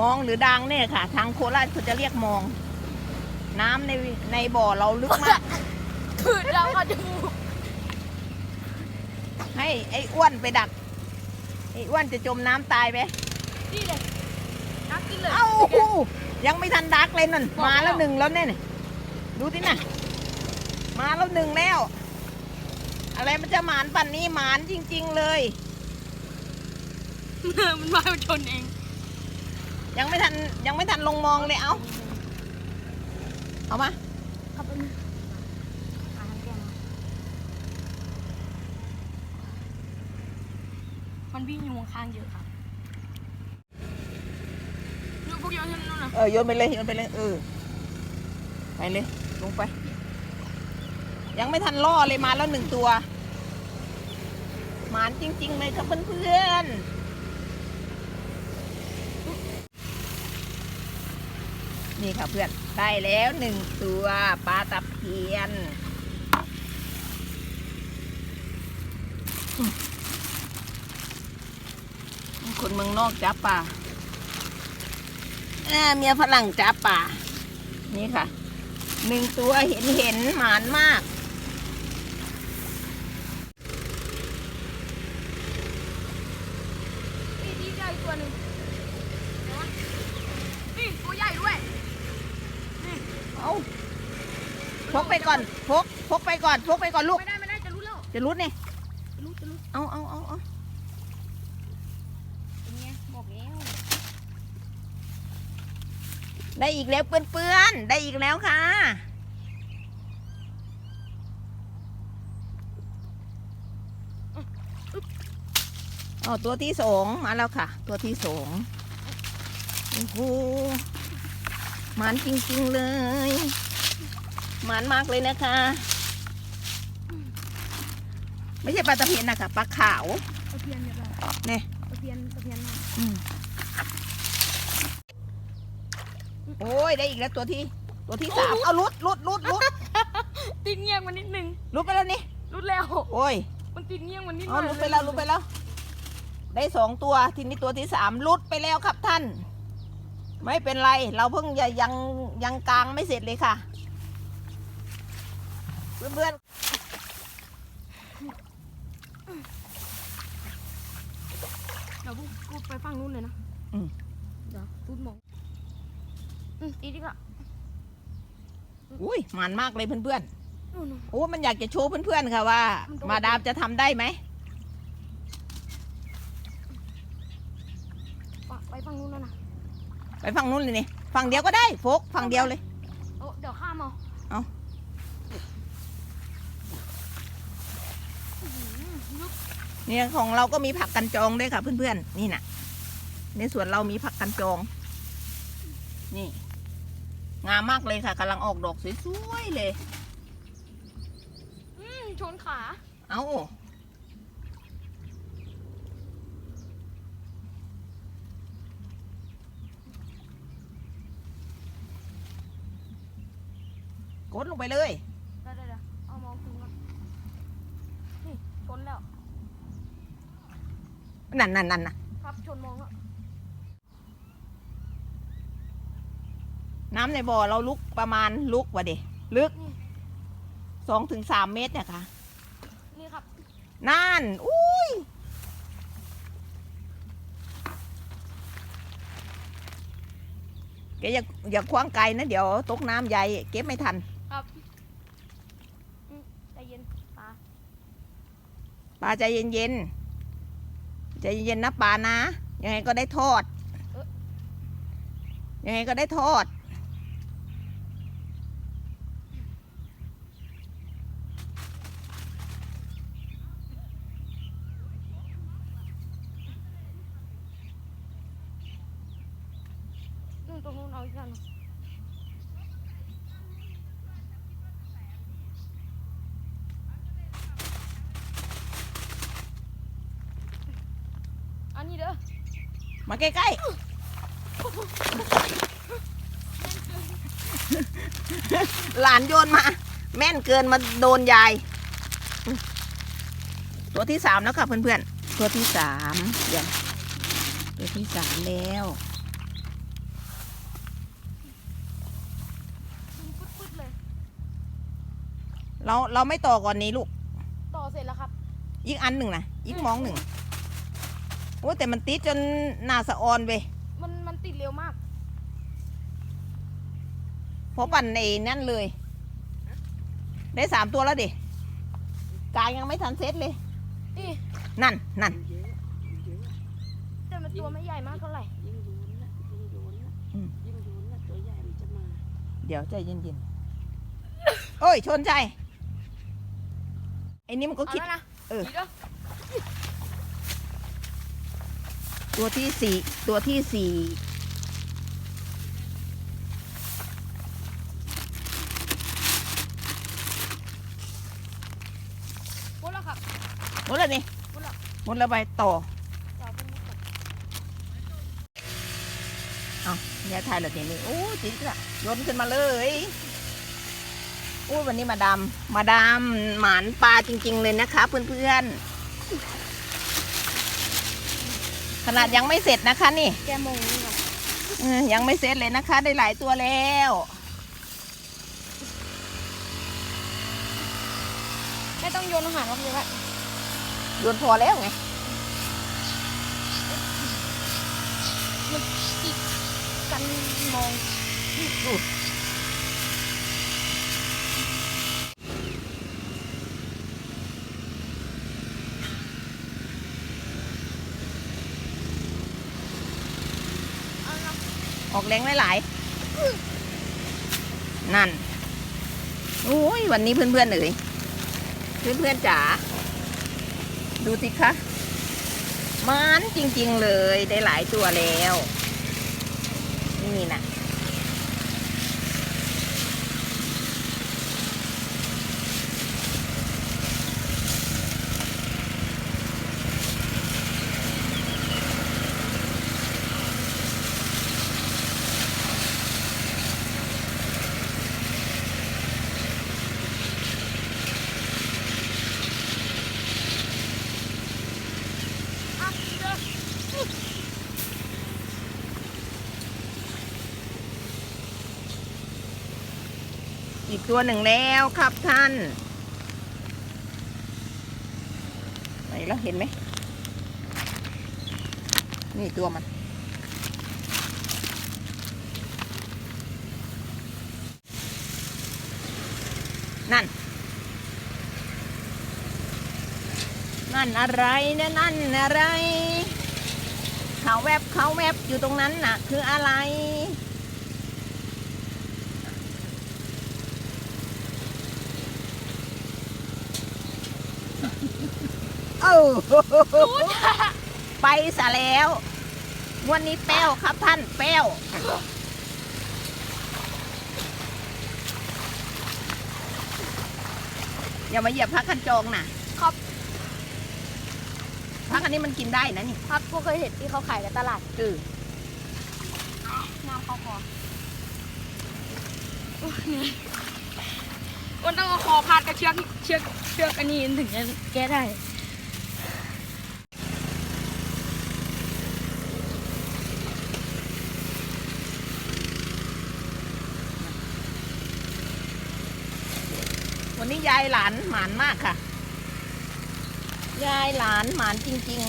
มองหรือดังเนี่ยค่ะ ทางโคราชเขาจะเรียกมอง น้ำในในบ่อเราลึกมาก คือเราก็จะมูให้ไอ้อ้วนไปดัก ไอ้อ้วนจะจมน้ำตายไป นี่เลยนักกินเลย เอ้ายังไม่ทันดักเลยนั่นมาแล้วหนึ่งแล้วเนี่ยดูสินะมาแล้วหนึ่งแล้ว อะไรมันจะหมานปันนี้หมานจริง ๆ เลย มันมาชนเอง ยังไม่ทันยังไม่ทันลงมองเลยเอ้าเอามาครับเป็นอาหารแกงมันวิ่งอยู่ข้างๆเยอะครับลูกพวกเยอะที่นู่นน่ะเออโยนไปเลยโยนไปเลยเออไปเลยลงไป ยังไม่ทันล่อเลยมาแล้วหนึ่งตัว หมานจริง ๆ เลยครับเพื่อนๆ นี่ค่ะเพื่อน ได้แล้วหนึ่งตัวปลาตะเพียน คนเมืองนอกจับปลาอ่าเมียฝรั่งจับป่านี่ค่ะหนึ่งตัวเห็นเห็นหมานมาก นี่ดีใจตัวหนึ่งไหนวะนี่ตัวใหญ่ด้วย เอาพ กไปก่อนพกพกไปก่อนพกไปก่อนลูกไม่ได้ไม่ได้จะรู้แล้วจะรุดเนี่ยจะรู้จะรู้เอาเอาเอาเอาเป็นไงบอกแล้วได้อีกแล้วเปื้อนๆได้อีกแล้วค่ะเอาตัวที่สองมาแล้วค่ะ ตัวที่สองโอ้โหหมานจริงๆเลย หมานมากเลยนะคะ ไม่ใช่ปลาตะเพียนนะคะปลาขาวตะเพียนเนี่ยแบบเนี่ยตะเพียนตะเพียนน่ะอืมโอ้ยได้อีกแล้วตัวที่ ตัวที่สามเอาลุดลุดลุดลุดติดเงียงมันนิดนึงลุดไปแล้วนี่รุดแล้วโอ้ยมันติดเงียงมันนิดเอาลุดไปแล้วลุดไปแล้ว ได้สองตัวทีนี้ตัวที่สามลุดไปแล้วครับท่าน ไม่เป็นไร เราเพิ่งจะยังยังกลางไม่เสร็จเลยค่ะ เพื่อนเดี๋ยวกูไปฟังนู้นเลยนะๆอืม เดี๋ยวพูดมองอืมตีดีกว่าอุ้ยหมันมากเลยเพื่อนนู่นนู่นๆโอ้มันอยากจะโชว์เพื่อนๆค่ะว่า มันโดดมาดามจะทำได้ไหมปะไปฟังนู้นแล้วนะไปฝั่งนู้นเลยนี่ฝั่งเดียวก็ได้โฟกฝั่งเดียวเลย โอ้เดี๋ยวข้ามเอาเอา อื้อหือลึก เนี่ยของเราก็มีผักกันจองด้วยค่ะ เพื่อนๆ นี่นะในสวนเรามีผักกันจอง นี่ งามมากเลยค่ะกำลังออกดอกสวยๆเลย อืมชนขา เอากดลงไปเลย เดี๋ยวเดี๋ยวเดี๋ยวเอามองคืนก่อนนี่ชนแล้ว นั่นนั่นนั่นน่ะครับชนมองแล้วน้ำในบ่อเราลุกประมาณลุกว่าเดลึกสองถึงสามเมตรเนี่ยค่ะ นี่ครับ นั่น อุ้ย แกอย่าอย่าคว้างไกลนะ เดี๋ยวตกน้ำใหญ่เก็บไม่ทัน ครับอืมใจเย็นตาปลาใจเย็นๆ ใจเย็นๆนะปานะ ยังไงก็ได้ทอด ยังไงก็ได้ทอด นู่นตรงนู้นเอาอีกแล้ว ใกล้ๆ หลานโยนมา แม่นเกินมาโดนยาย ตัวที่สามแล้วค่ะเพื่อนๆ ตัวที่สามเดี๋ยวตัวที่สามแล้วเราเราไม่ต่อก่อนนี้ลูก ต่อเสร็จแล้วครับ อีกอันหนึ่งนะอีกมองหนึ่ง โอ้แต่มันติดจนหนาสะออนไปมันมันติดเร็วมาก เพราะปั่นในนั่นเลย ได้สามตัวแล้วดิกายยังไม่ทันเซ็ตเลย นี่นั่นนั่นเยอะเยอะแต่มันตัวไม่ใหญ่มากเท่าไหร่ ยิ่งโยนนะยิ่งโยนนะอืมยิ่งโยนนะตัวใหญ่มันจะมา เดี๋ยวใจเย็นๆ โอ้ยชนใจ ไอ้นี่มันก็เอาคิดแล้วนะเออดีแล้ว ตัวที่สี่ตัวที่สี่หมดแล้วครับหมดแล้วนี่หมดแล้วหมดแล้วไปต่อต่อเป็นหมดแล้วเอาเนี่ยถ่ายแล้วทีนี้โอ้จิกละยนขึ้นมาเลยโอ้วันนี้มาดามมาดามหมานปลาจริง ๆ เลยนะคะ เพื่อนๆ ขนาดยังไม่เสร็จนะคะนี่แกมงนี่ครับเออยังไม่เสร็จเลยนะคะ ได้หลายตัวแล้ว ไม่ต้องโยนอาหารลงเลยครับโยนพอแล้วไงกันมองเอาละ ออก แรงหลายๆนั่นโอ้ยวันนี้เพื่อนๆเอ๋ยเพื่อนๆจ๋าดูสิคะมันจริงๆเลยได้หลายตัวแล้ว นี่นะ อีกตัวหนึ่งแล้วครับท่าน ไหนแล้วเห็นไหม นี่ตัวมัน นั่น นั่นอะไรนะนั่นอะไร เขาแวบเขาแวบอยู่ตรงนั้นน่ะ คืออะไร เอ้าไปซะแล้วงวันนี้แป้วครับท่านแป้วอย่ามาเหยียบพักคันจองนะครับ พักอันนี้มันกินได้นะนี่ครับพวกเคยเห็นที่เขาขายกันตลาดคือน้ำเข้าคอโอ้ยเหนื่อยมันต้องเอาคอพาดกับเชือกเชือกเชือกอันนี้ถึงจะแก้ได้ วันนี้ยายหลานหมานมากค่ะ ยายหลานหมานจริง ๆ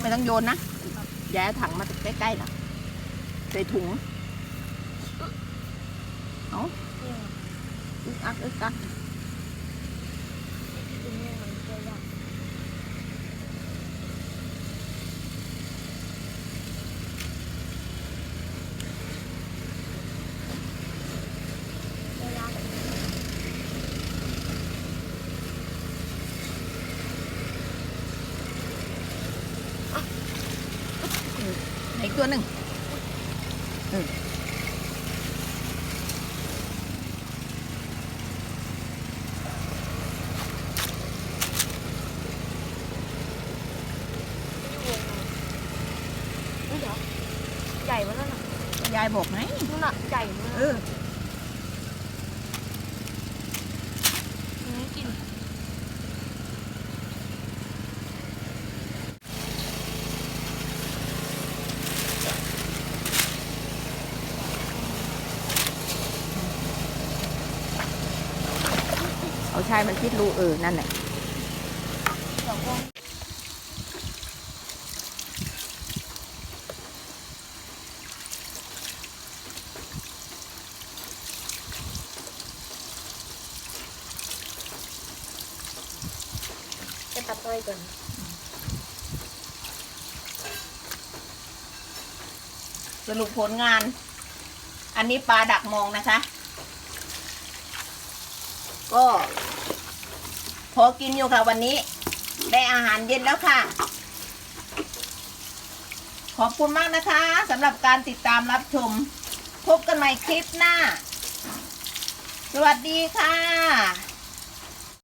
ไม่ต้องโยนนะยายถังมาใกล้ๆนะใส่ถุง เอาอึกอักอึกอักตัวหนึ่งอืมเดี๋ยว ใหญ่มานั่นน่ะยายบอกไงนู่นน่ะใหญ่มากเอออืมกิน ใช่มันพิดรูเออนั่นแหละจะตัดต้อยก่อนสรุปผลงาน อันนี้ปลาดักมองนะคะ ก็ พอกินอยู่ค่ะวันนี้ ได้อาหารเย็นแล้วค่ะ ขอบคุณมากนะคะสำหรับการติดตามรับชม พบกันใหม่คลิปหน้า สวัสดีค่ะ